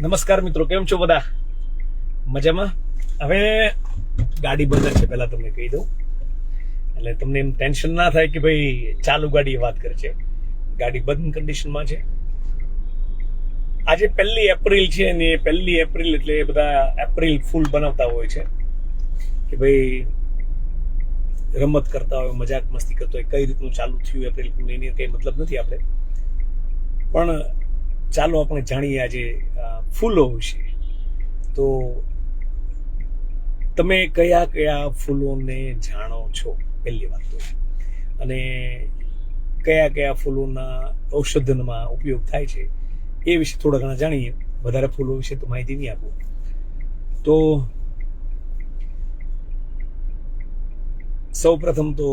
નમસ્કાર મિત્રો, કેમ છો બધા? મજામાં? હવે ગાડી બંધ છે, પહેલા તમને કહી દઉં. એટલે તમને એમ ટેન્શન ના થાય કે ભાઈ ચાલુ ગાડી વાત કરે છે ગાડી બંધ કન્ડિશનમાં છે. આજે પહેલી એપ્રિલ છે ને પહેલી એપ્રિલ એટલે એ બધા એપ્રિલ ફૂલ બનાવતા હોય છે. કે ભાઈ રમત કરતા હોય, મજાક મસ્તી કરતા હોય, કઈ રીતનું ચાલુ થયું એપ્રિલ ફૂલ એની કઈ મતલબ નથી આપણે. પણ ચાલો આપણે જાણીએ આજે ફૂલો વિશે. તો તમે કયા કયા ફૂલોને જાણો છો? પહેલી વાત તો. અને કયા કયા ફૂલોના ઔષધનમાં ઉપયોગ થાય છે, એ વિશે થોડા ઘણા જાણીએ. વધારે ફૂલો વિશે તો માહિતી નહીં આપું. તો સૌ પ્રથમ તો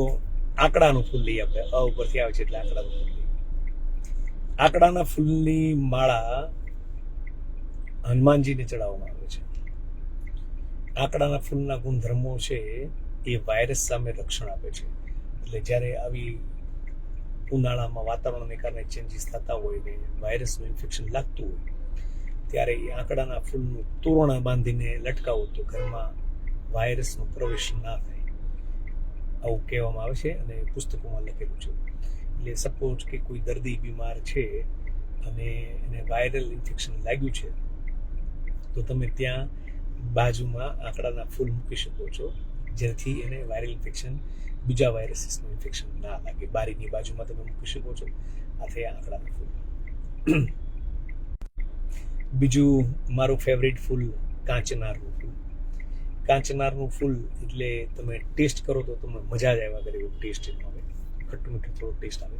આંકડાનું ફૂલ લઈએ આપણે. અ ઉપરથી આવે છે એટલે આંકડાનું ફૂલ. આંકડાના ફૂલની માળા હનુમાનજીને ચડાવવામાં આવે છે. આંકડાના ફૂલના ગુણધર્મો છે એ વાયરસ સામે રક્ષણ આપે છે. એટલે જ્યારે આવી ઉનાળામાં વાતાવરણને કારણે ચેન્જીસ થતા હોય ને વાયરસનું ઇન્ફેક્શન લાગતું હોય, ત્યારે એ આંકડાના ફૂલનું તોરણા બાંધીને લટકાવો તો ઘરમાં વાયરસનો પ્રવેશ ના થાય. આવું કહેવામાં આવે છે અને પુસ્તકોમાં લખેલું છે. એટલે સપોઝ કે કોઈ દર્દી બીમાર છે અને એને વાયરલ ઇન્ફેક્શન લાગ્યું છે, તો તમે ત્યાં બાજુમાં આંકડાના ફૂલ મૂકી શકો છો, જેથી એને વાયરલ ઇન્ફેક્શન બીજા વાયરસીસનું ઇન્ફેક્શન ના લાગે. બારીની બાજુમાં તમે મૂકી શકો છો આ થયા આંકડાના ફૂલ. બીજું, મારું ફેવરિટ ફૂલ કાંચનારનું ફૂલ. કાંચનારનું ફૂલ એટલે તમે ટેસ્ટ કરો તો તમને મજા જ આવ્યા કરે એવું ટેસ્ટ એનો ખટ્ટું મીઠું થોડો ટેસ્ટ આવે.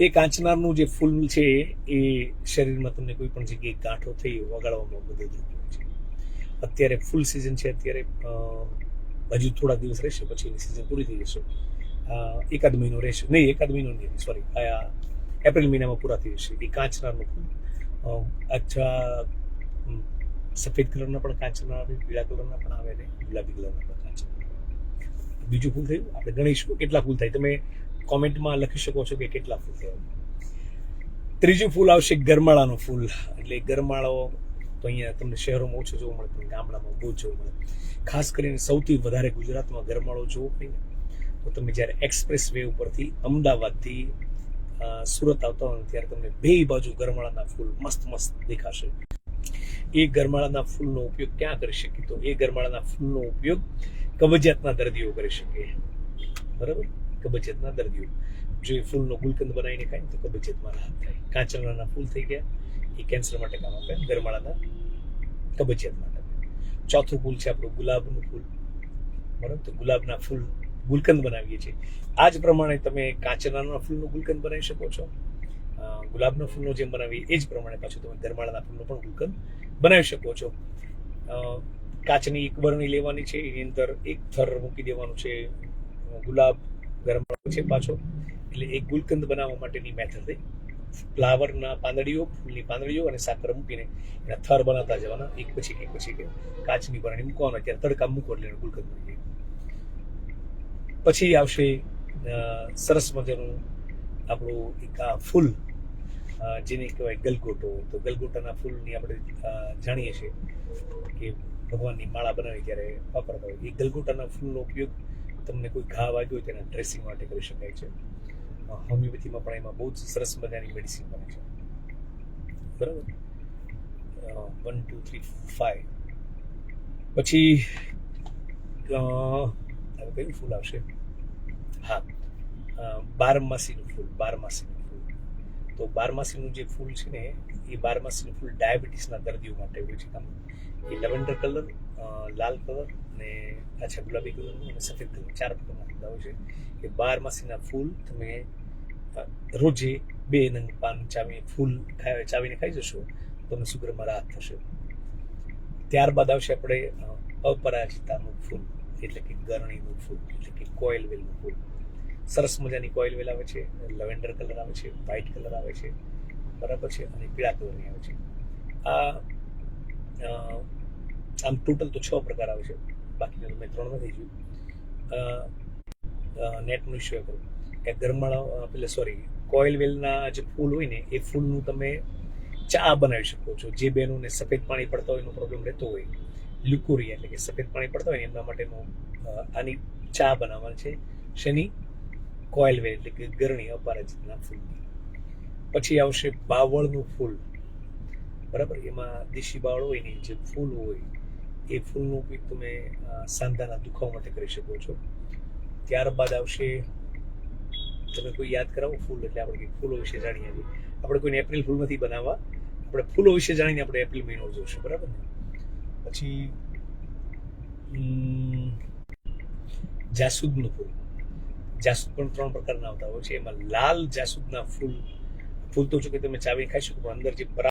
એ કાંચનારનું જે ફૂલ છે, એ શરીરમાં તમને કોઈ પણ જગ્યાએ ગાંઠો થઈ વગાડવામાં મદદરૂપ હોય છે. અત્યારે ફૂલ સિઝન છે, અત્યારે હજુ થોડા દિવસ રહેશે, પછી એની સિઝન પૂરી થઈ જશે. એકાદ મહિનો રહેશે. નહીં, એકાદ મહિનો નહીં સોરી આ એપ્રિલ મહિનામાં પૂરા થઈ જશે. એ કાંચનારનું ફૂલ અચ્છા સફેદ કલરના પણ કાંચના આવે, પીળા કલરના પણ આવે ને ગુલાબી કલરના પણ કાંચના બીજું ફૂલ થયું, આપણે ગણીશું કેટલા ફૂલ થાય? તમે કોમેન્ટમાં લખી શકો છો કે કેટલા ફૂલ કહેવાય ત્રીજું ફૂલ આવશે ગરમાળાનું ફૂલ. એટલે ગરમાળો તો અહીંયા તમને શહેરોમાં ઓછો જોવા મળે, પણ ગામડામાં બહુ જોવા મળે. ખાસ કરીને સૌથી વધારે ગુજરાતમાં ગરમાળો જોવો હોય ને, તો તમે જ્યારે એક્સપ્રેસ વે ઉપરથી અમદાવાદથી સુરત આવતા હોય ત્યારે તમને બે બાજુ ગરમાળાના ફૂલ મસ્ત મસ્ત દેખાશે. એ ગરમાળાના ફૂલનો ઉપયોગ ક્યાં કરી શકીએ? તો એ ગરમાળાના ફૂલનો ઉપયોગ કબજિયાતના દર્દીઓ કરી શકે. બરાબર? કબજિયાતના દર્દીઓ જો ફૂલનો ગુલકંદ બનાવીને ખાય તો કબજિયાતમાં રાહત થાય. કાંચનાના ફૂલ થઈ ગયા. એ કેન્સર માટે કામ આપે ગરમાળાના કબજિયાત માટે. ચોથું ફૂલ છે આપણું ગુલાબનું ફૂલ. બરાબર? તો ગુલાબના ફૂલ ગુલકંદ બનાવીએ છીએ. આ જ પ્રમાણે તમે કાંચનાના ફૂલનું ગુલકંદ બનાવી શકો છો. ગુલાબના ફૂલનો જેમ બનાવીએ, એ જ પ્રમાણે પાછું તમે ગરમાળાના ફૂલનો પણ ગુલકંદ બનાવી શકો છો. કાચની એક બરણી લેવાની છે. એની અંદર એક થર મૂકી દેવાનું છે. ગુલાબ ગરમાળો છે પાછો. એટલે એક ગુલકંદ બનાવવા માટેની મેથડ થઈ ફ્લાવરના પાંદડીઓ, ફૂલની પાંદડીઓ અને સાકર મૂકીને એના થર બનાવતા જવાના. એક પછી એક પછી એક. કાચની બરણી મૂકવાનો. ત્યારે તડકા મૂકો એટલે ગુલકંદ બની જાય. પછી આવશે સરસ મજાનું આપણું એક આ ફૂલ જેને કહેવાય ગલગોટો. તો ગલગોટાના ફૂલની આપણે જાણીએ છીએ કે ભગવાનની માળા બનાવી ત્યારે વાપરતા હોય. એ ગલગોટાના ફૂલનો ઉપયોગ તમને કોઈ ઘા વાગ્યો હોય તેના ડ્રેસિંગ માટે કરી શકાય છે. હોમિયોપેથીમાં પણ એમાં બહુ જ સરસ મજાની મેડિસિન બને છે. બરાબર? વન ટુ થ્રી ફાઈવ પછી કયું ફૂલ આવશે? હા. બારમાસીનું ફૂલ, બારમાસીનું. તો બારમાસીનું જે ફૂલ છે ને, એ બારમાસીનું ફૂલ ડાયાબિટીસના દર્દીઓ માટે હોય છે કામ એ લેવેન્ડર કલર લાલ કલર અને આછા ગુલાબી કલરનું અને સફેદ કલર, ચાર પ્રકારના ફૂલ હોય છે. એ બારમાસીના ફૂલ તમે રોજે બે નંગ પાન ચાવી ફૂલ ચાવીને ખાઈ જશો, તમને સુગરમાં રાહત થશે. ત્યારબાદ આવશે આપણે અપરાજિતાનું ફૂલ, એટલે કે ગરણીનું ફૂલ, એટલે કે કોયલ વેલનું ફૂલ. સરસ મજાની કોઇલ વેલ આવે છે લવેન્ડર કલર આવે છે વ્હાઇટ કલર આવે છે, બરાબર છે, અને પીળા કલરની આવે છે. આ આમ ટોટલ તો છ પ્રકાર આવે છે, બાકીના મેં ત્રણ નથી જોયું. નેટનું ઇશ્યુ કરું. કે ગરમાળા પેલે સોરી કોઇલ વેલના જે ફૂલ હોય ને, એ ફૂલનું તમે ચા બનાવી શકો છો. જે બહેનોને સફેદ પાણી પડતા હોય એનો પ્રોબ્લેમ રહેતો હોય. લ્યુકોરિયા એટલે કે સફેદ પાણી પડતા હોય ને, એમના માટેનું આની ચા બનાવવાની છે. શેની? કોઇલ વે એટલે કે ગરણી, અપરાજિતના ફૂલની પછી આવશે બાવળનું ફૂલ. બરાબર? એમાં દેશી બાવળ હોય ને, જે ફૂલ હોય, એ ફૂલનો ઉપયોગ તમે સાંધાના દુખાવા માટે કરી શકો છો. ત્યારબાદ આવશે, તમે કોઈ યાદ કરાવો ફૂલ, એટલે આપણે ફૂલો વિશે જાણીએ છીએ આપણે કોઈને એપ્રિલ ફૂલ નથી બનાવવા, આપણે ફૂલો વિશે જાણીને આપણે એપ્રિલ મહિનો જોઈશું બરાબર ને? પછી જાસૂદનું ફૂલ. જાસૂદ પણ ત્રણ પ્રકારના આવતા હોય છે. એમાં લાલ જાસૂદના ફૂલ ફૂલ તો જો કે તમે ચાવી ખાઈ શકો, પણ અંદર જે પરા